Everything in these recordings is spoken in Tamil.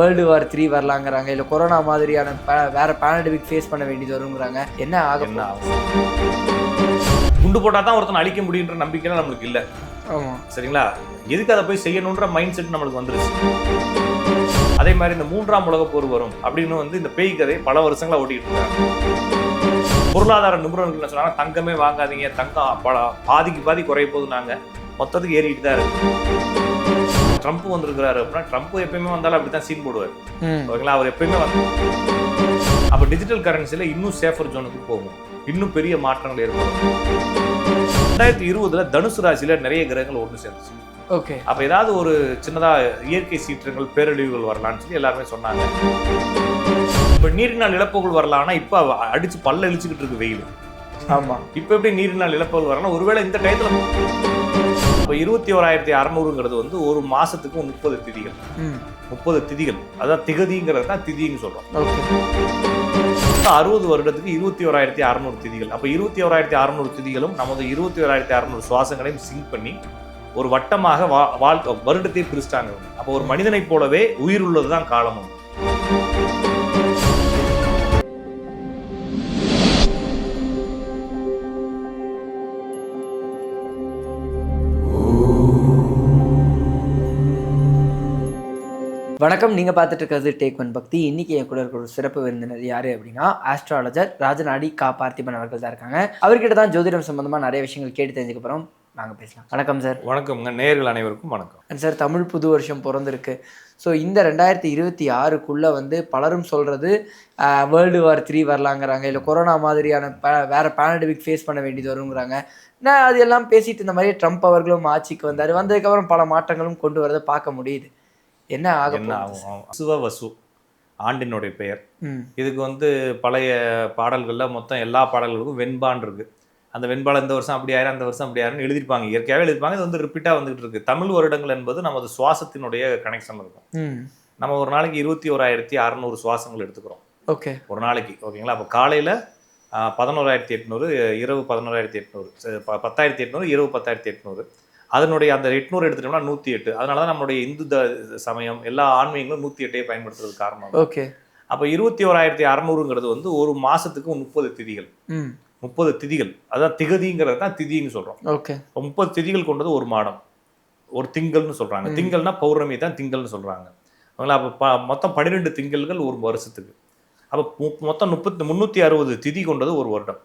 World war three வரலாங்கிறாங்க. இல்லை கொரோனா மாதிரியான வேற பேனடமிக் ஃபேஸ் பண்ண வேண்டியது வருங்கிறாங்க என்ன ஆக என்ன ஆகும்? குண்டு போட்டா தான் ஒருத்தனை அழிக்க முடியுன்ற நம்பிக்கைலாம் நம்மளுக்கு இல்ல. ஆமாம் சரிங்களா? எதுக்கு அதை போய் செய்யணுன்ற மைண்ட் செட் நம்மளுக்கு வந்துருச்சு. அதே மாதிரி இந்த மூன்றாம் உலகப் போர் வரும் அப்படின்னு வந்து இந்த பேய் கதை பல வருஷங்களா ஓட்டிட்டு இருக்காங்க. பொருளாதார நிபுணர்கள் என்ன சொன்னாங்க தங்கமே வாங்காதீங்க தங்கம் பாதிக்கு பாதி குறைய போது நாங்க மொத்தத்துக்கு ஏறிட்டு தான் இருக்கு. ட்ரம்ப் வந்திருக்கிறாரு அப்படின்னா ட்ரம்ப் எப்பயுமே வந்தாலும் அப்படித்தான் சீன் போடுவார். ஓகேங்களா? அவர் எப்பயுமே வந்து அப்போ டிஜிட்டல் கரன்சியில் இன்னும் சேஃபர் ஜோனுக்கு போகும். இன்னும் பெரிய மாற்றங்கள் ஏற்படும். ரெண்டாயிரத்தி இருபதுல தனுசு ராசியில நிறைய கிரகங்கள் ஒன்று சேர்ந்துச்சு. ஓகே. அப்ப ஏதாவது ஒரு சின்னதா இயற்கை சீற்றங்கள் பேரழிவுகள் வரலாம்னு சொல்லி எல்லாருமே சொன்னாங்க. இப்ப நீரினால் இழப்புகள் வரலாம்னா இப்ப அடிச்சு பல்ல இழிச்சுக்கிட்டு இருக்கு வெயில். ஆமாம் இப்ப எப்படி நீரினால் இழப்புகள் வரலாம்? ஒருவேளை இந்த டயத்துல இப்போ இருபத்தி ஓராயிரத்தி அறநூறுங்கிறது வந்து ஒரு மாசத்துக்கு முப்பது திதிகள். முப்பது திதிகள். அதான் திகதிங்கிறது தான் திதின்னு சொல்றோம். ஓகே. அறுபது வருடத்துக்கு இருபத்தி ஓராயிரத்தி அறநூறு திதிகள். அப்போ இருபத்தி ஓராயிரத்தி அறநூறு திதிகளும் நமது இருபத்தி ஓராயிரத்தி அறநூறு சுவாசங்களையும் சிங்க் பண்ணி ஒரு வட்டமாக வா வாழ் வருடத்தை பிரிச்சிட்டாங்க. அப்போ ஒரு மனிதனைப் போலவே உயிர் உள்ளது தான் காலமும். வணக்கம். நீங்கள் பார்த்துட்டு இருக்கிறது டேக் ஒன் பக்தி இன்னைக்கு என் கூட இருக்கிற ஒரு சிறப்பு விருந்தினர் யாரு அப்படின்னா ஆஸ்ட்ராலஜர் ராஜநாடி கா பார்த்திபன் அவர்கள் தான் இருக்காங்க. அவர்கிட்ட தான் ஜோதிடம் சம்பந்தமா நிறைய விஷயங்கள் கேட்டு தெரிஞ்சுக்க போகிறோம் நாங்க பேசலாம். வணக்கம் சார் வணக்கம்ங்க. நேயர்கள் அனைவருக்கும் வணக்கம். சார் தமிழ் புது வருஷம் பிறந்திருக்கு. ஸோ இந்த ரெண்டாயிரத்தி இருபத்தி ஆறுக்குள்ளே வந்து பலரும் சொல்கிறது வேர்ல்டு வார் த்ரீ வரலாங்கிறாங்க. இல்லை கொரோனா மாதிரியான ப வேற பேனடமிக் ஃபேஸ் பண்ண வேண்டியது வருங்கிறாங்க. நான் அது எல்லாம் பேசிட்டு இந்த மாதிரி ட்ரம்ப் அவர்களும் ஆட்சிக்கு வந்தார். வந்ததுக்கப்புறம் பல மாற்றங்களும் கொண்டு வரதை பார்க்க முடியுது. என்ன ஆக என்ன? ஆகும்? சிவவசு ஆண்டினுடைய பெயர். இதுக்கு வந்து பழைய பாடல்களில் மொத்தம் எல்லா பாடல்களுக்கும் வெண்பான் இருக்கு. அந்த வெண்பால் இந்த வருஷம் அப்படி ஆயிரம் அந்த வருஷம் அப்படி ஆயிரம் எழுதிருப்பாங்க இயற்கையாகவே எழுதிருப்பாங்க இது வந்து ரிப்பீட்டாக வந்துகிட்டு இருக்கு. தமிழ் வருடங்கள் என்பது நமது சுவாசத்தினுடைய கனெக்ஷன் இருக்கும். நம்ம ஒரு நாளைக்கு இருபத்தி ஓராயிரத்தி அறநூறு சுவாசங்கள் எடுத்துக்கிறோம். ஓகே. ஒரு நாளைக்கு ஓகேங்களா? அப்போ காலையில் பதினோராயிரத்தி எட்நூறு இரவு பதினோராயிரத்தி எட்நூறு பத்தாயிரத்தி எட்நூறு இரவு பத்தாயிரத்தி எட்நூறு. அதனுடைய அந்த எட்நூறு எடுத்துட்டோம்னா நூற்றி எட்டு. அதனால தான் நம்மளுடைய இந்து த சமயம் எல்லா ஆன்மீகங்களும் நூற்றி எட்டையே பயன்படுத்துறது காரணம் ஓகே. அப்போ இருபத்தி ஓராயிரத்தி அறநூறுங்கிறது வந்து ஒரு மாசத்துக்கு முப்பது திதிகள். முப்பது திதிகள். அதான் திகதிங்கிறது தான் திதின்னு சொல்கிறோம் ஓகே. இப்போ முப்பது திதிகள் கொண்டது ஒரு மாதம் ஒரு திங்கள்னு சொல்கிறாங்க. திங்கள்னா பௌர்ணமி தான் திங்கள்னு சொல்கிறாங்க அவங்களா அப்போ ப மொத்தம் பன்னிரெண்டு திங்கள்கள் ஒரு வருஷத்துக்கு. அப்போ மொத்தம் முப்பத்தி முந்நூற்றி அறுபது திதி கொண்டது ஒரு வருடம்.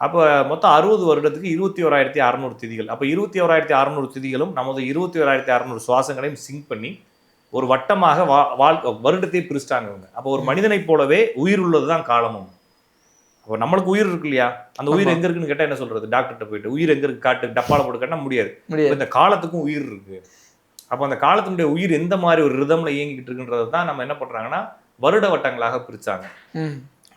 அப்போ மொத்தம் அறுபது வருடத்துக்கு இருபத்தி ஓராயிரத்தி அறநூறு திதிகள். அப்போ இருபத்தி ஓராயிரத்தி அறநூறு திதிகளும் நமது இருபத்தி ஓராயிரத்தி அறநூறு சுவாசங்களையும் சிங்க் பண்ணி ஒரு வட்டமாக வா வாழ் வருடத்தை பிரிச்சிட்டாங்க இவங்க. அப்போ ஒரு மனிதனைப் போலவே உயிர் உள்ளது தான் காலமும். அப்போ நம்மளுக்கு உயிர் இருக்கு இல்லையா? அந்த உயிர். எங்க இருக்குன்னு கேட்டா என்ன சொல்றது? டாக்டர்கிட்ட போயிட்டு உயிர் எங்க இருக்கு காட்டு டப்பால போட்டு கேட்டா முடியாது. இந்த காலத்துக்கும் உயிர் இருக்கு. அப்போ அந்த காலத்தினுடைய உயிர் எந்த மாதிரி ஒரு ரிதம்ல இயங்கிட்டு இருக்குன்றது தான் நம்ம என்ன பண்றாங்கன்னா வருட வட்டங்களாக பிரிச்சாங்க.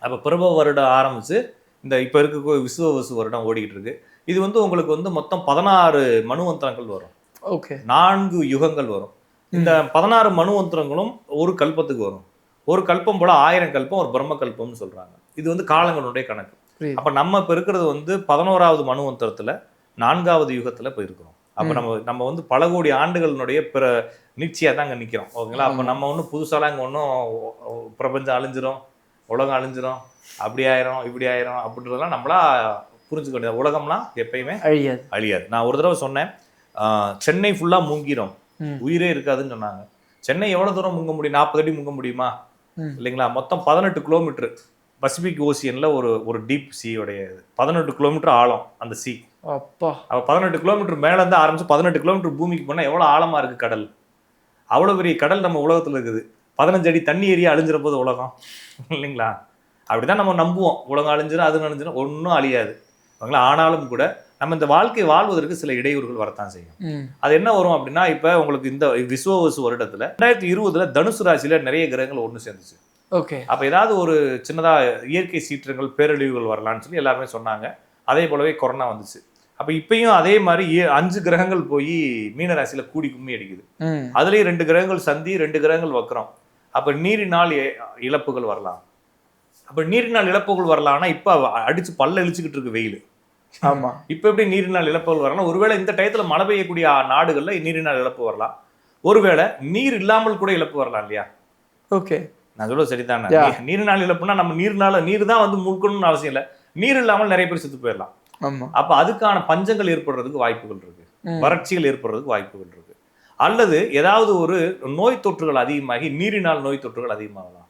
அப்போ பிரப வருடம் ஆரம்பிச்சு இந்த இப்போ இருக்க விசுவவசு வருடம் ஓடிக்கிட்டு இருக்கு. இது வந்து உங்களுக்கு வந்து மொத்தம் பதினாறு மனுவந்திரங்கள் வரும். ஓகே. நான்கு யுகங்கள் வரும். இந்த பதினாறு மனுவந்திரங்களும் ஒரு கல்பத்துக்கு வரும். ஒரு கல்பம் போல ஆயிரம் கல்பம் ஒரு பிரம்ம கல்பம்னு சொல்றாங்க. இது வந்து காலங்களுடைய கணக்கு. அப்ப நம்ம இப்ப இருக்கிறது வந்து பதினோராவது மனுவந்திரத்துல நான்காவது யுகத்துல இப்ப இருக்கிறோம் அப்ப. நம்ம நம்ம வந்து பல கோடி ஆண்டுகளினுடைய பிற நீட்சியா தான் அங்க நிக்கிறோம். ஓகேங்களா? அப்ப. நம்ம ஒன்றும் புதுசாலாம் இங்க ஒன்றும் பிரபஞ்சம் அழிஞ்சிரும். உலகம் அழிஞ்சிரும் அப்படி ஆயிரும் இப்படி ஆயிரும் அப்படின்றதெல்லாம் நம்மளா புரிஞ்சுக்க வேண்டியது. உலகம்லாம் எப்பயுமே அழியாது. அழியாது. நான் ஒரு தடவை சொன்னேன் சென்னை ஃபுல்லா மூங்கிரும். உயிரே இருக்காதுன்னு சொன்னாங்க. சென்னை எவ்வளவு தூரம் முங்க முடியும்? நாற்பது அடி முங்க முடியுமா. இல்லைங்களா? மொத்தம் பதினெட்டு கிலோமீட்டர் பசிபிக் ஓசியன்ல ஒரு ஒரு டீப் சீயோடைய பதினெட்டு கிலோமீட்டர் ஆழம் அந்த சி அப்பா. அப்போ பதினெட்டு கிலோமீட்டர் மேல இருந்து ஆரம்பிச்சு பதினெட்டு கிலோமீட்டர் பூமிக்கு போனா எவ்வளவு ஆழமா இருக்கு கடல்? அவ்வளவு பெரிய கடல் நம்ம உலகத்துல இருக்குது. பதினஞ்சு அடி தண்ணி ஏறி அழிஞ்சிற போது உலகம். இல்லைங்களா? அப்படிதான் நம்ம நம்புவோம். உலகம் அழிஞ்சிரும் அது அழிஞ்சிரும் ஒன்றும் அழியாது. ஓகேங்களா ஆனாலும் கூட நம்ம இந்த வாழ்க்கை வாழ்வதற்கு சில இடையூறுகள் வரத்தான் செய்யும். அது என்ன வரும் அப்படின்னா இப்போ உங்களுக்கு இந்த விஸ்வவசு வருடத்துல ரெண்டாயிரத்தி இருபதுல தனுசு ராசியில நிறைய கிரகங்கள் ஒன்று சேர்ந்துச்சு. ஓகே. அப்போ ஏதாவது ஒரு சின்னதா இயற்கை சீற்றங்கள் பேரழிவுகள் வரலாம்னு சொல்லி எல்லாருமே சொன்னாங்க. அதே போலவே கொரோனா வந்துச்சு. அப்போ இப்பயும் அதே மாதிரி அஞ்சு கிரகங்கள் போய் மீன ராசியில கூடி கும்மி அடிக்குது. அதுலயும் ரெண்டு கிரகங்கள் சந்தி ரெண்டு கிரகங்கள் வக்கரம் அப்ப நீரினால் இழப்புகள் வரலாம். அப்ப நீரினால் இழப்புகள் வரலாம்னா இப்ப அடிச்சு பல்ல இழிச்சுக்கிட்டு இருக்கு வெயில். ஆமா. இப்ப எப்படி நீரினால் இழப்புகள் வரலாம்? ஒருவேளை இந்த டயத்துல மழை பெய்யக்கூடிய நாடுகள்ல நீரினால் இழப்பு வரலாம். ஒருவேளை நீர் இல்லாமல் கூட இழப்பு வரலாம் இல்லையா? ஓகே. நான் சொல்றது சரிதானே? Yeah. நீ- நீர்நாள் இழப்புனா நம்ம நீர்னால நீர் தான் வந்து முழுக்கணும்னு அவசியம் இல்லை. நீர் இல்லாமல் நிறைய பேர் செத்து போயிடலாம். அப்ப அதுக்கான பஞ்சங்கள் ஏற்படுறதுக்கு வாய்ப்புகள் இருக்கு. வறட்சிகள் ஏற்படுறதுக்கு வாய்ப்புகள் இருக்கு. அல்லது ஏதாவது ஒரு நோய் தொற்றுகள் அதிகமாகி நீரினால் நோய் தொற்றுகள் அதிகமாகலாம்.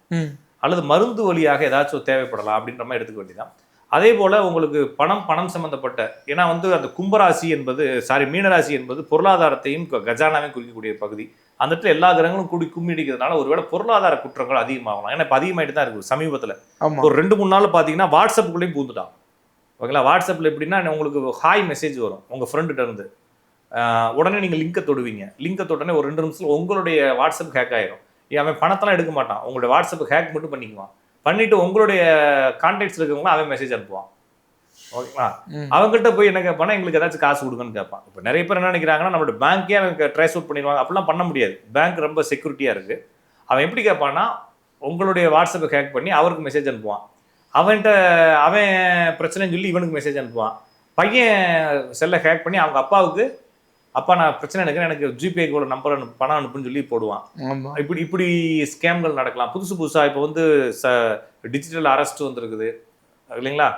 அல்லது மருந்து வழியாக ஏதாச்சும் தேவைப்படலாம் அப்படின்ற மாதிரி எடுத்துக்க வேண்டியதான் அதே போல உங்களுக்கு பணம் பணம் சம்பந்தப்பட்ட ஏன்னா வந்து அந்த கும்பராசி என்பது சாரி மீனராசி என்பது பொருளாதாரத்தையும் கஜானாவையும் குறிக்கக்கூடிய பகுதி. அந்த இடத்துல எல்லா கிரகங்களும் கூடி கும்மி அடிக்கிறதுனால ஒருவேளை பொருளாதார குற்றங்கள் அதிகமாகலாம். ஏன்னா இப்போ அதிகமாயிட்டு தான் இருக்கு சமீபத்துல. ஒரு ரெண்டு மூணு நாள் பார்த்தீங்கன்னா வாட்ஸ்அப்புக்குள்ளேயும் பூந்துட்டான். ஓகேங்களா? வாட்ஸ்அப்பில் எப்படின்னா உங்களுக்கு ஹாய் மெசேஜ் வரும் உங்கள் ஃப்ரெண்டுகிட்ட இருந்து. உடனே நீங்கள் லிங்கை தொடுவீங்க. லிங்கை தொட்டனே ஒரு ரெண்டு நிமிஷத்துல உங்களுடைய வாட்ஸ்அப் ஹேக் ஆயிரும். அவன் பணத்தெல்லாம் எடுக்க மாட்டான். உங்களுடைய வாட்ஸ்அப் ஹேக் மட்டும் பண்ணிக்குவான். பண்ணிட்டு உங்களுடைய கான்டாக்ட்ஸ் இருக்கவங்களும் அவன் மெசேஜ் அனுப்புவான். ஓகேங்களா. அவங்ககிட்ட போய் என்ன கேட்பானா எங்களுக்கு ஏதாச்சும் காசு கொடுங்கன்னு கேட்பான் இப்போ நிறைய பேர் என்ன நினைக்கிறாங்கன்னா நம்மளோட பேங்க்கே அவன் ட்ரேஸ் அவுட் பண்ணிடுவாங்க. அப்படிலாம் பண்ண முடியாது. பேங்க் ரொம்ப செக்யூரிட்டியாக இருக்கு. அவன் எப்படி கேட்பான்னா உங்களுடைய வாட்ஸ்அப்பை ஹேக் பண்ணி அவருக்கு மெசேஜ் அனுப்புவான். அவன்கிட்ட அவன் பிரச்சனைன்னு சொல்லி இவனுக்கு மெசேஜ் அனுப்புவான். பையன் செல்லை ஹேக் பண்ணி அவங்க அப்பாவுக்கு அப்பா நான் பிரச்சனை எனக்கு எனக்கு ஜிபேக்கு ஒரு நம்பர் அனு பணம் அனுப்புன்னு சொல்லி போடுவான். இப்படி இப்படி ஸ்கேம்கள் நடக்கலாம். புதுசு புதுசா இப்போ வந்து ச டிஜிட்டல் அரெஸ்ட் வந்திருக்குது. இல்லைங்களா?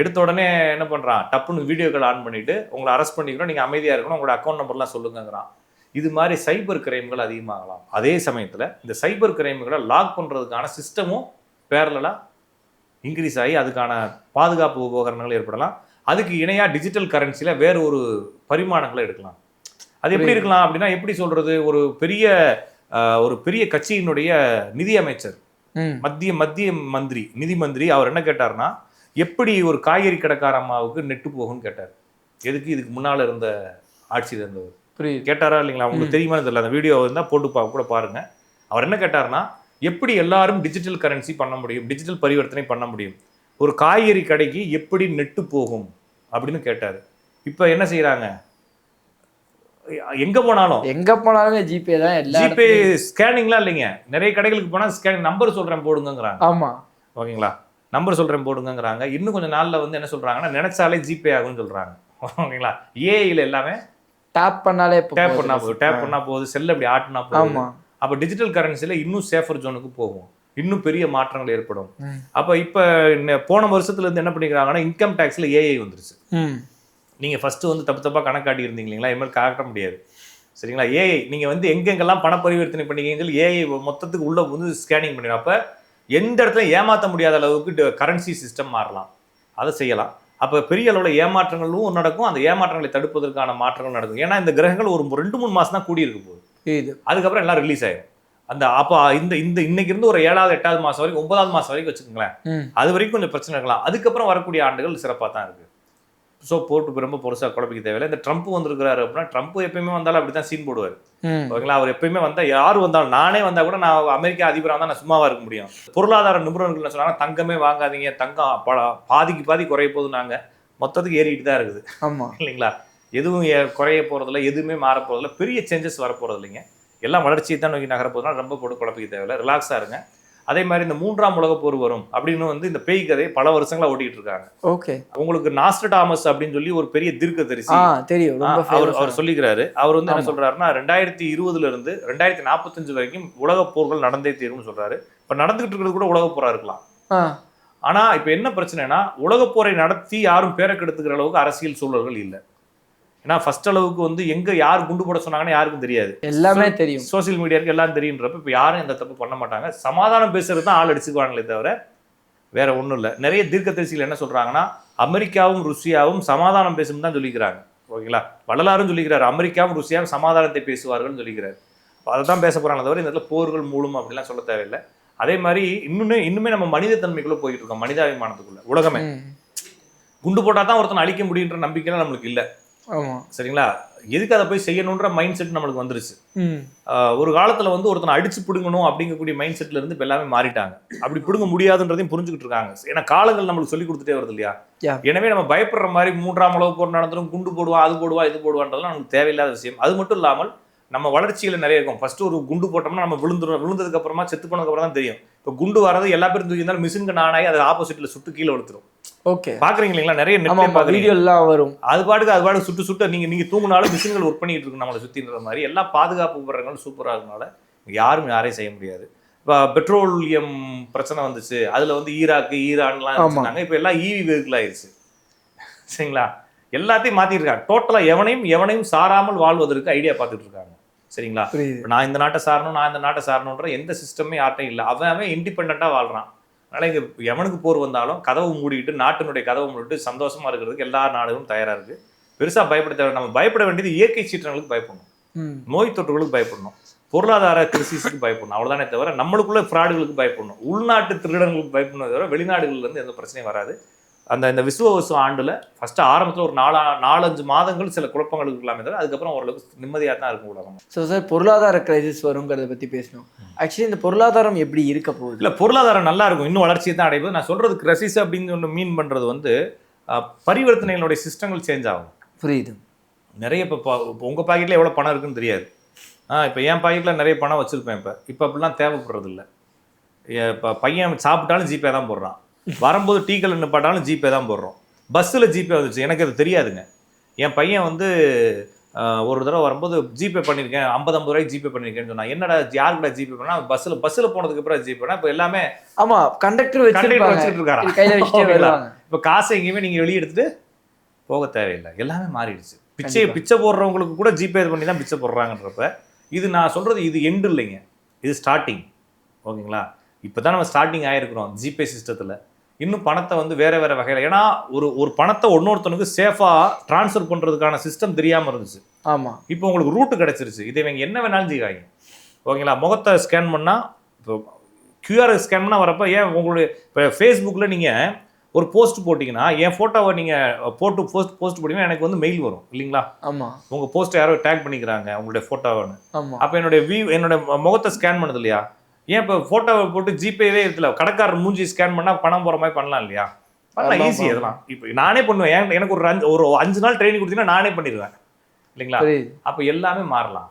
எடுத்த உடனே என்ன பண்றான்? டப்புன்னு வீடியோக்கள் ஆன் பண்ணிட்டு உங்களை அரெஸ்ட் பண்ணிக்கிறோம். நீங்க அமைதியா இருக்கணும். உங்களோட அக்கௌண்ட் நம்பர்லாம் சொல்லுங்கங்கிறான். இது மாதிரி சைபர் கிரைம்கள் அதிகமாகலாம். அதே சமயத்துல இந்த சைபர் கிரைம்களை லாக் பண்றதுக்கான சிஸ்டமும் பேரலா இன்க்ரீஸ் ஆகி அதுக்கான பாதுகாப்பு உபகரணங்கள் ஏற்படலாம். அதுக்கு இணையா டிஜிட்டல் கரன்சில வேற ஒரு பரிமாணங்களை எடுக்கலாம். அது எப்படி. இருக்கலாம் அப்படின்னா எப்படி சொல்றது? ஒரு பெரிய ஒரு பெரிய கட்சியினுடைய நிதி அமைச்சர் ம். மத்திய மத்திய மந்திரி நிதி மந்திரி அவர் என்ன கேட்டார்னா எப்படி ஒரு காய்கறி கடைக்கார அம்மாவுக்கு நெட்டு போகும்னு கேட்டார். எதுக்கு? இதுக்கு முன்னால இருந்த ஆட்சியில் இருந்தவர். புரியுது. கேட்டாரா இல்லைங்களா? உங்களுக்கு தெரியுமான்னு தெரியல. அந்த வீடியோ இருந்தால் போட்டு பா கூட பாருங்க. அவர் என்ன கேட்டார்னா எப்படி எல்லாரும் டிஜிட்டல் கரன்சி பண்ண முடியும்? டிஜிட்டல் பரிவர்த்தனை பண்ண முடியும்? ஒரு காய்கறி கடைக்கு எப்படி நெட்டு போகும்? அப்படின்னு கேட்டார். இப்போ என்ன செய்றாங்க? எங்க போனாலும். எங்க போனாலுமே ஜிபே தான் எல்லா ஜிபே. ஸ்கேனிங்லாம் இல்லைங்க. நிறைய கடைகளுக்கு போனா ஸ்கேனிங் நம்பர் சொல்றேன் போடுங்கங்கிறாங்க. ஆமா. ஓகேங்களா? நம்பர் சொல்றேன் போடுங்கங்கிறாங்க. இன்னும் கொஞ்சம் நாள்ல வந்து என்ன சொல்றாங்கன்னா நினைச்சாலே ஜிபே ஆகும்னு சொல்றாங்க. ஓகேங்களா? ஏஐல எல்லாமே டேப் பண்ணாலே டேப். பண்ணா போகுது டேப் பண்ணா போகுது செல் அப்படி ஆட்டினா போகுது. ஆமா. அப்ப டிஜிட்டல் கரன்சில இன்னும் சேஃபர் ஜோனுக்கு போகும். இன்னும் பெரிய மாற்றங்கள் ஏற்படும். அப்ப இப்ப போன வருஷத்துல இருந்து என்ன பண்ணிக்கிறாங்கன்னா இன்கம் டேக்ஸ்ல ஏஐ வந்துருச்சு. ம் நீங்க ஃபர்ஸ்ட் வந்து தப்பு தப்பா கணக்காட்டி இருந்தீங்க இல்லைங்களா இனிமேல் காட்ட முடியாது. சரிங்களா? ஏஐ நீங்க வந்து எங்கெங்கெல்லாம் பண பரிவர்த்தனை பண்ணீங்க ஏஐ மொத்தத்துக்கு உள்ள வந்து ஸ்கேனிங் பண்ணிடும். அப்ப எந்த இடத்துல ஏமாத்த முடியாத அளவுக்கு கரன்சி சிஸ்டம் மாறலாம். அதை செய்யலாம். அப்ப பெரிய அளவுல ஏமாற்றங்களும் நடக்கும். அந்த ஏமாற்றங்களை தடுப்பதற்கான மாற்றங்கள் நடக்கும். ஏன்னா இந்த கிரகங்கள் ஒரு ரெண்டு மூணு மாசம் தான் கூடி இருக்க போகுது. புரியுது. அதுக்கப்புறம் எல்லாம் ரிலீஸ் ஆயிடும் அந்த அப்போ இந்த இந்த இன்னைக்கு இருந்து ஒரு ஏழாவது எட்டாவது மாசம் வரைக்கும் ஒன்பதாவது மாசம் வரைக்கும் வச்சுக்கோங்களேன். அது வரைக்கும் கொஞ்சம் பிரச்சனை இருக்கலாம். அதுக்கப்புறம் வரக்கூடிய ஆண்டுகள் சிறப்பாக தான் இருக்கு. ஸோ போட்டு ரொம்ப பொருசா குழப்பிக்க தேவையில்லை. இந்த ட்ரம்ப் வந்திருக்கிறாரு அப்படின்னா ட்ரம்ப் எப்பயுமே வந்தாலும் அப்படி தான் சீன் போடுவார் ஓகேங்களா? அவர் எப்பயுமே வந்தா யார் வந்தாலும் நானே வந்தா கூட நான் அமெரிக்கா அதிபராக இருந்தால் நான் சும்மாவா இருக்க முடியும். பொருளாதார நிபுணர்கள் என்ன சொன்னாங்க தங்கமே வாங்காதீங்க தங்கம் பாதிக்கு பாதி குறைய போது நாங்க மொத்தத்துக்கு ஏறிட்டு தான் இருக்குது. ஆமா. இல்லைங்களா? எதுவும் குறைய போறதில்ல எதுவுமே மாற பெரிய சேஞ்சஸ் வர போறது இல்லைங்க எல்லாம் வளர்ச்சியை தான் நோக்கி நகர போதுனால ரொம்ப போட்டு குழப்பிக்க தேவையில்ல. ரிலாக்ஸா இருங்க. அதே மாதிரி இந்த மூன்றாம் உலகப் போர் வரும் அப்படின்னு வந்து இந்த பேய் கதையை பல வருஷங்களா ஓட்டிட்டு இருக்காங்க. ஓகே. உங்களுக்கு நாஸ்டடாமஸ் அப்படின்னு சொல்லி ஒரு பெரிய தீர்க்கதரிசி. ஆ தெரியும். அவர் அவர் சொல்லிக்கிறாரு. அவர் வந்து என்ன. சொல்றாருன்னா ரெண்டாயிரத்தி இருபதுல இருந்து ரெண்டாயிரத்தி நாற்பத்தஞ்சு வரைக்கும் உலகப் போர்கள் நடந்தே தீரும்னு சொல்றாரு. இப்ப நடந்துகிட்டு இருக்கிறது கூட உலகப் போரா இருக்கலாம். ஆனா இப்ப என்ன பிரச்சனைனா உலகப் போரை நடத்தி யாரும் பேரை கெடுத்துக்கிற அளவுக்கு அரசியல் சூழல்கள் இல்லை. ஏன்னா ஃபர்ஸ்ட் அளவுக்கு வந்து எங்க யார் குண்டு போட சொன்னாங்கன்னு யாருக்கும் தெரியாது. எல்லாமே தெரியும். சோசியல் மீடியாவுக்கு எல்லாம் தெரியுன்றப்ப இப்போ யாரும் எந்த தப்பு பண்ண மாட்டாங்க. சமாதானம் பேசுறது தான் ஆள் அடிச்சுக்குவாங்களே தவிர வேற ஒன்றும் இல்லை. நிறைய தீர்க்கதரிசிகள் என்ன சொல்றாங்கன்னா அமெரிக்காவும் ருசியாவும் சமாதானம் பேசும் தான் சொல்லிக்கிறாங்க. ஓகேங்களா? வள்ளலாரும் சொல்லிக்கிறாரு அமெரிக்காவும் ருசியாவும் சமாதானத்தை பேசுவார்கள்னு சொல்லிக்கிறாரு. அதை தான் பேச போறாங்க தவிர இந்த இடத்துல போர்கள் மூலம் அப்படிலாம் சொல்ல தேவையில்லை. அதே மாதிரி இன்னுமே இன்னுமே நம்ம மனித தன்மைக்குள்ள போயிட்டு இருக்கோம் மனிதாபிமானத்துக்குள்ள உலகமே. குண்டு போட்டா தான் ஒருத்தனை அழிக்க முடியுன்ற நம்பிக்கைலாம் நம்மளுக்கு இல்லை. சரிங்களா? எதுக்கு அதை போய் செய்யணுன்ற மைண்ட் செட் நம்மளுக்கு வந்துருச்சு. ஒரு காலத்துல வந்து ஒருத்தனை அடிச்சு பிடுங்கணும் அப்படிங்கக்கூடிய மைண்ட் செட்ல இருந்து இப்ப எல்லாமே மாறிட்டாங்க. அப்படி பிடுங்க முடியாதுன்றதையும் புரிஞ்சுக்கிட்டு இருக்காங்க. ஏன்னா காலங்கள் நம்மளுக்கு சொல்லி கொடுத்துட்டே வருது இல்லையா. எனவே நம்ம பயப்படுற மாதிரி மூன்றாம் உலக போர் நடந்துரும் குண்டு போடுவா அது போடுவா இது போடுவான்றதுலாம் நமக்கு தேவையில்லாத விஷயம். அது மட்டும் இல்லாமல் நம்ம வளர்ச்சியில நிறைய இருக்கும். ஃபர்ஸ்ட் ஒரு குண்டு போட்டோம்னா நம்ம விழுந்துரும் விழுந்ததுக்கு அப்புறமா செத்து போனதுக்கு அப்புறம் தான் தெரியும். இப்போ குண்டு வரது எல்லா பேரும் தூக்கி இருந்தாலும் மிஷினுக்கு நானாகி அது ஆப்போசிட்ல சுட்டு கீழே விழுத்துரும் ஓகே பாக்குறீங்க இல்லைங்களா நிறைய வீடியோ எல்லாம் வரும். அது பாட்டுக்கு அது பாட்டுக்கு சுட்டு சுட்டு நீங்க நீங்க தூங்கினாலும் மிஷின்கள் ஒர்க் பண்ணிட்டு இருக்கு நம்மளை சுத்தின்ற மாதிரி. எல்லா பாதுகாப்பு உபகரணங்களும் சூப்பரா இருக்கனால யாரும் யாரையும் செய்ய முடியாது. இப்போ பெட்ரோலியம் பிரச்சனை வந்துச்சு. அதுல வந்து ஈராக்கு ஈரான்லாம். இருந்தாங்க இப்போ எல்லாம் ஈவி வெஹிக்கிள் ஆயிருச்சு. சரிங்களா? எல்லாத்தையும் மாத்திருக்காங்க டோட்டலா எவனையும் எவனையும் சாராமல் வாழ்வதற்கு ஐடியா பார்த்துட்டு இருக்காங்க. சரிங்களா? நான் இந்த நாட்டை சாரணும் நான் இந்த நாட்டை சாரணுன்ற எந்த சிஸ்டமே யார்ட்டையும் இல்லை. அவன் அவன் இண்டிபெண்ட்டாக வாழ்றான். அதனால இங்க எவனுக்கு போர் வந்தாலும் கதவு மூடிட்டு நாட்டினுடைய கதவை மூடிட்டு சந்தோஷமா இருக்கிறதுக்கு எல்லா நாடுகளும் தயாரா இருக்கு. பெருசா பயப்பட நம்ம பயப்பட வேண்டியது இயற்கை சீற்றங்களுக்கு பயப்படணும். நோய் தொற்றுகளுக்கு பயப்படணும். பொருளாதார கிரிசிஸுக்கு பயப்படணும். அவ்வளவுதானே தவிர நம்மளுக்குள்ள ஃப்ராடுகளுக்கு பயப்படணும். உள்நாட்டு திருடங்களுக்கு பயப்படணும் தவிர வெளிநாடுகள்ல இருந்து எந்த பிரச்சனையும் வராது. அந்த இந்த விசுவ ஆண்டுல ஃபர்ஸ்ட் ஆரம்பத்துல ஒரு நாலா நாலஞ்சு மாதங்கள் சில குழப்பங்களுக்கு இல்லாமல் தவிர அதுக்கப்புறம் ஓரளவுக்கு நிம்மதியா தான் இருக்கும் உலகம். ஸோ சார் பொருளாதார கிரைசிஸ் வருங்கிறத பத்தி பேசணும். ஆக்சுவலி இந்த பொருளாதாரம் எப்படி இருக்க போகுது? இல்ல பொருளாதாரம் நல்லா இருக்கும். இன்னும் வளர்ச்சியை தான் அடைவது நான் சொல்றது கிரசிஸ் அப்படின்னு ஒன்று மீன் பண்றது வந்து பரிவர்த்தனைகளுடைய சிஸ்டங்கள் சேஞ்ச் ஆகும். புரியுது. நிறைய இப்போ உங்க பாக்கெட்ல எவ்வளவு பணம் இருக்குன்னு தெரியாது. ஆ இப்போ என் பாக்கெட்ல நிறைய பணம் வச்சிருப்பேன் இப்போ. இப்போ அப்படிலாம் தேவைப்படுறது இல்லை இப்போ பையன் சாப்பிட்டாலும் ஜிபே தான் போடுறான். வரும்போது டீ கலர் நிப்பாட்டாலும் ஜிபே தான் போடுறோம். பஸ்ஸில் ஜிபே வந்துச்சு எனக்கு அது தெரியாதுங்க. என் பையன் வந்து ஒரு தடவை வரும்போது ஜிபே பண்ணியிருக்கேன் ஐம்பது ஐம்பது ரூபாய்க்கு ஜிபே பண்ணியிருக்கேன்னு சொன்னா என்னடா யாருக்குடா ஜிபே பண்ணா? பஸ்ஸில் பஸ்ஸில் போனதுக்கு அப்புறம் ஜிபே பண்ணா? இப்போ எல்லாமே ஆமா கண்டக்டர் வச்சுட்டு இருக்காரா? இப்போ காசை எங்கேயுமே நீங்கள் வெளியே எடுத்துட்டு போக தேவையில்லை. எல்லாமே மாறிடுச்சு. பிச்சை. பிச்சை போடுறவங்களுக்கு கூட ஜிபே பண்ணி தான் பிச்சை போடுறாங்கன்றப்ப இது நான் சொல்றது இது எண்டு இல்லைங்க. இது ஸ்டார்டிங் ஓகேங்களா? இப்போ தான் நம்ம ஸ்டார்டிங் ஆயிருக்கிறோம். ஜிபே சிஸ்டத்தில் இன்னும் பணத்தை வந்து வேற வேற வகையில். ஏன்னா ஒரு ஒரு பணத்தை ஒன்னொருத்தனுக்கு சேஃபாக ட்ரான்ஸ்ஃபர் பண்ணுறதுக்கான சிஸ்டம் தெரியாமல் இருந்துச்சு. ஆமா. இப்போ உங்களுக்கு ரூட்டு கிடச்சிருச்சு. இதை இவங்க என்ன வேணாலும் செய்வாங்க. ஓகேங்களா? முகத்தை ஸ்கேன் பண்ணால் இப்போ கியூஆர் ஸ்கேன் பண்ணால் வரப்போ ஏன் உங்களுடைய இப்போ ஃபேஸ்புக்கில் நீங்கள் ஒரு போஸ்ட் போட்டிங்கன்னா என் ஃபோட்டோவை நீங்கள் போட்டு போஸ்ட் போஸ்ட் போட்டிங்கன்னா எனக்கு வந்து மெயில் வரும். இல்லைங்களா? ஆமா. உங்கள் போஸ்ட் யாரோ டேக் பண்ணிக்கிறாங்க உங்களுடைய ஃபோட்டோன்னு ஆமா. அப்போ என்னுடைய வியூ என்னோட முகத்தை ஸ்கேன் பண்ணுது இல்லையா? ஏன் இப்போ ஃபோட்டோவை போட்டு ஜிபேவே இருக்குல்ல கடைக்காரர் மூஞ்சி ஸ்கேன் பண்ணால் பணம் போகிற மாதிரி பண்ணலாம் இல்லையா? பண்ணலாம் ஈஸி. அதெல்லாம். இப்போ நானே பண்ணுவேன். எனக்கு ஒரு அஞ்சு ஒரு அஞ்சு நாள் ட்ரைனிங் கொடுத்தீங்கன்னா நானே பண்ணிடுவேன். இல்லைங்களா? அப்போ எல்லாமே மாறலாம்.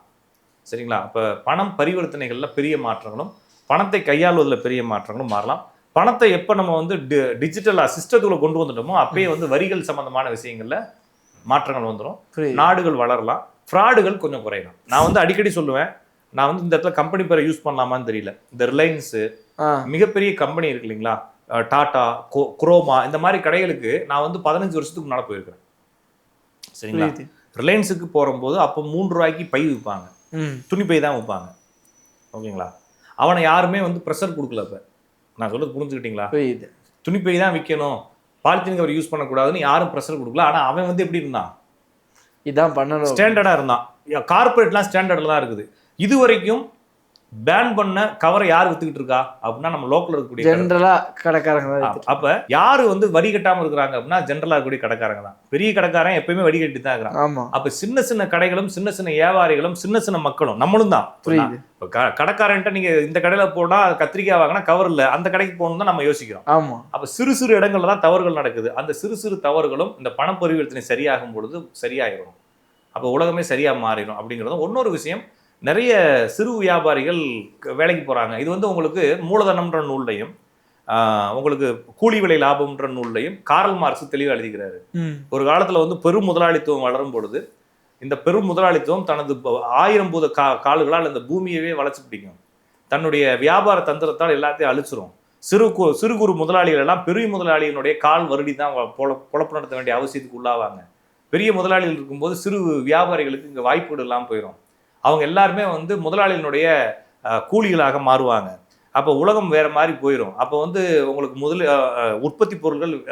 சரிங்களா? அப்போ பணம் பரிவர்த்தனைகளில் பெரிய மாற்றங்களும் பணத்தை கையாளுவதில் பெரிய மாற்றங்களும் மாறலாம். பணத்தை எப்போ நம்ம வந்து டிஜிட்டலாக சிஸ்டத்துக்குள்ள கொண்டு வந்துட்டோமோ அப்பயே வந்து வரிகள் சம்பந்தமான விஷயங்கள்ல மாற்றங்கள் வந்துடும் நாடுகள் வளரலாம். ஃப்ராடுகள் கொஞ்சம் குறையலாம். நான் வந்து அடிக்கடி சொல்லுவேன் நான் வந்து இந்த இடத்துல கம்பெனி பேரை யூஸ் பண்ணலாமான்னு தெரியல. இந்த ரிலையன்ஸு மிகப்பெரிய கம்பெனி இருக்கு இல்லைங்களா? அஹ் டாடா கோ குரோமா இந்த மாதிரி கடைகளுக்கு நான் வந்து பதினஞ்சு வருஷத்துக்கு முன்னால் போயிருக்கிறேன். சரிங்களா? ரிலையன்ஸுக்கு போகும்போது அப்போ மூன்று ரூபாய்க்கு பை விற்பாங்க. துணி பை தான் விற்பாங்க. ஓகேங்களா? அவனை யாருமே வந்து ப்ரெஷர் கொடுக்கல இப்போ நான் சொல்றது புரிஞ்சுக்கிட்டீங்களா? துணி பை தான் விற்கணும். பாலித்தீன் கவர் யூஸ் பண்ணக்கூடாதுன்னு யாரும் ப்ரெஷர் கொடுக்கல. ஆனால் அவன் வந்து எப்படி இருந்தான்? இதான் பண்ணணும். ஸ்டாண்டர்டாக இருந்தான். கார்பரேட்லாம் ஸ்டாண்டர்டில் தான் இருக்குது. இது வரைக்கும் பேன் பண்ண கவரை யார் வித்துக்கிட்டு இருக்கா? அப்படின்னா நம்ம லோக்கல் இருக்கக்கூடிய கடை. ஜென்ரலா கடைக்காரங்க அப்ப யாரு வந்து வரி கட்டாம இருக்கிறாங்க அப்படின்னா ஜென்ரலா இருக்கக்கூடிய கடைக்காரங்க தான். பெரிய கடைக்காரன் எப்பயுமே வரி கட்டி தான் இருக்கிறான். ஆமா. அப்ப சின்ன சின்ன கடைகளும் சின்ன சின்ன வியாபாரிகளும் சின்ன சின்ன மக்களும் நம்மளும் தான். கடைக்காரன்ட்ட நீங்க இந்த கடையில போனா கத்திரிக்காய் வாங்கினா கவர் இல்ல. அந்த கடைக்கு போகணும் தான் நம்ம யோசிக்கிறோம். ஆமா. அப்ப சிறு சிறு இடங்கள்ல தான் தவறுகள் நடக்குது. அந்த சிறு சிறு தவறுகளும் இந்த பண பரிவர்த்தனை சரியாகும் பொழுது சரியாயிரும். அப்ப உலகமே சரியா மாறிடும் அப்படிங்கிறதும் இன்னொரு விஷயம். நிறைய சிறு வியாபாரிகள் வேலைக்கு போறாங்க. இது வந்து உங்களுக்கு மூலதனம்ன்ற நூல்லையும் உங்களுக்கு கூலி விலை லாபம்ன்ற நூல்லையும் காரல் மார்க்ஸ் தெளிவாக எழுதிக்கிறாரு. ஒரு காலத்துல வந்து பெரும் முதலாளித்துவம் வளரும் பொழுது இந்த பெரும் முதலாளித்துவம் தனது ஆயிரம் பூத கா கால்களால் இந்த பூமியவே வளைச்சு பிடிக்கும். தன்னுடைய வியாபார தந்திரத்தால் எல்லாத்தையும் அழிச்சிரும். சிறு கு சிறு குறு முதலாளிகள் எல்லாம் பெரிய முதலாளியினுடைய கால் வருடி தான் பொழ பொழப்பு நடத்த வேண்டிய அவசியத்துக்கு உள்ளாவாங்க. பெரிய முதலாளிகள் இருக்கும்போது சிறு வியாபாரிகளுக்கு இங்கே வாய்ப்புகள் எல்லாம் போயிடும் அவங்க எல்லாருமே வந்து முதலாளியினுடைய கூலிகளாக மாறுவாங்க. அப்போ உலகம் வேற மாதிரி போயிடும் அப்போ வந்து உங்களுக்கு முதல் உற்பத்தி பொருட்கள்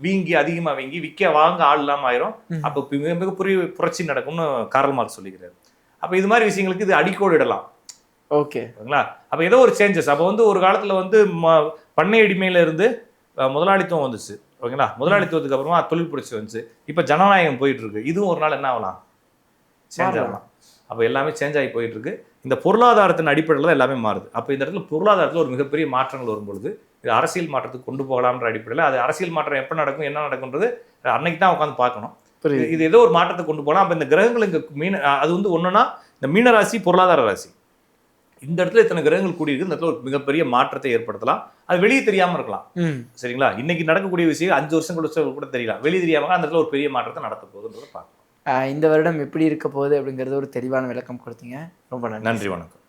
வீங்கி அதிகமா வீங்கி விற்க வாங்க ஆள் இல்லாம ஆயிரும். அப்போ மிக மிகப்பெரிய புரட்சி நடக்கும்னு காரல் மார்க்ஸ் சொல்லிக்கிறார். அப்போ இது மாதிரி விஷயங்களுக்கு இது அடிக்கோடு இடலாம் ஓகே. ஓகேங்களா? அப்போ ஏதோ ஒரு சேஞ்சஸ் அப்போ வந்து ஒரு காலத்துல வந்து ம- பண்ணை இருந்து முதலாளித்துவம் வந்துச்சு. ஓகேங்களா? முதலாளித்துவத்துக்கு அப்புறமா தொழில் புரட்சி வந்துச்சு. இப்போ ஜனநாயகம் போயிட்டு இருக்கு. இதுவும் ஒரு நாள் என்ன ஆகலாம்? சேஞ்ச். ஆகலாம். அப்போ எல்லாமே சேஞ்ச் ஆகி போயிட்டு இருக்கு இந்த பொருளாதாரத்தின் அடிப்படையில் தான் எல்லாமே மாறுது. அப்போ இந்த இடத்துல பொருளாதாரத்தில் ஒரு மிகப்பெரிய மாற்றங்கள் வரும்பொழுது இது அரசியல் மாற்றத்துக்கு கொண்டு போகலாம்ன்ற அடிப்படையில் அது அரசியல் மாற்றம் எப்போ நடக்கும் என்ன நடக்கும்ன்றது அன்னைக்கு தான் உட்காந்து பார்க்கணும். இது ஏதோ ஒரு மாற்றத்தை கொண்டு போகலாம். அப்போ இந்த கிரகங்கள் இங்கே மீன அது வந்து ஒன்றுனா இந்த மீன ராசி பொருளாதார ராசி. இந்த இடத்துல இத்தனை கிரகங்கள் கூடியிருக்கு. இந்த இடத்துல ஒரு மிகப்பெரிய மாற்றத்தை ஏற்படுத்தலாம். அது வெளியே தெரியாமல் இருக்கலாம். சரிங்களா? இன்னைக்கு நடக்கக்கூடிய விஷயம் அஞ்சு வருஷம் கழிச்சு கூட தெரியலாம். வெளியே தெரியாம அந்த இடத்துல ஒரு பெரிய மாற்றத்தை நடத்த போகுதுன்றதை பார்க்கலாம். இந்த வருடம் எப்படி இருக்க போகுது அப்படிங்கிறது ஒரு தெளிவான விளக்கம் கொடுத்தீங்க. ரொம்ப நன்றி. நன்றி வணக்கம்.